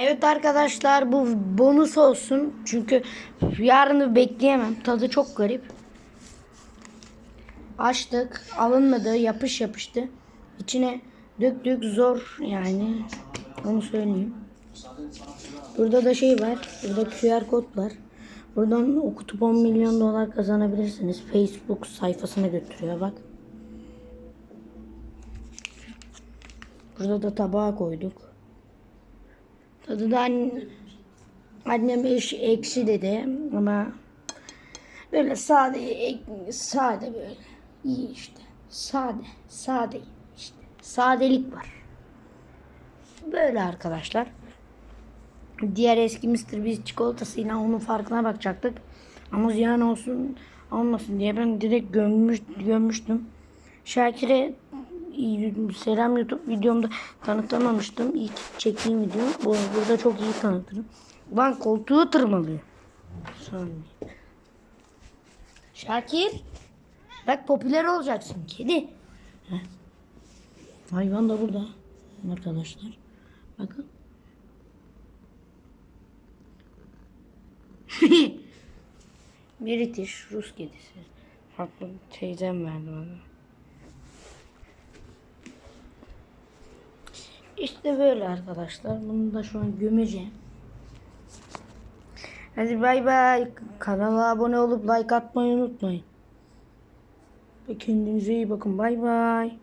Evet arkadaşlar bu bonus olsun. Çünkü yarını bekleyemem. Tadı çok garip. Açtık. Alınmadı. Yapış yapıştı. İçine döktük. Zor yani. Onu söyleyeyim. Burada da şey var. Burada QR kod var. Buradan okutup 10 milyon dolar kazanabilirsiniz. Facebook sayfasına götürüyor bak. Burada da tabağa koyduk. Tadı da anne, annem eş, ekşi dedi ama böyle sade ek- sade böyle iyi işte. Sade, sade işte. Sadelik var. Böyle arkadaşlar. Diğer eski Mr. Beast çikolatasıyla onun farkına bakacaktık. Ama ziyan olsun olmasın diye ben direkt gömmüş, gömmüştüm. Şakir'e selam YouTube videomda tanıtamamıştım. İlk çektiğim video. Bu, burada çok iyi tanıtırım. Lan koltuğu tırmalıyor. Saniye. Şakir. Bak popüler olacaksın kedi. Heh. Hayvan da burada. Arkadaşlar. Bakın. British Rus kedisi. Farklı teyzem verdi bana. İşte böyle arkadaşlar. Bunu da şu an gömeceğim. Hadi bay bay. Kanala abone olup like atmayı unutmayın. Kendinize iyi bakın. Bay bay.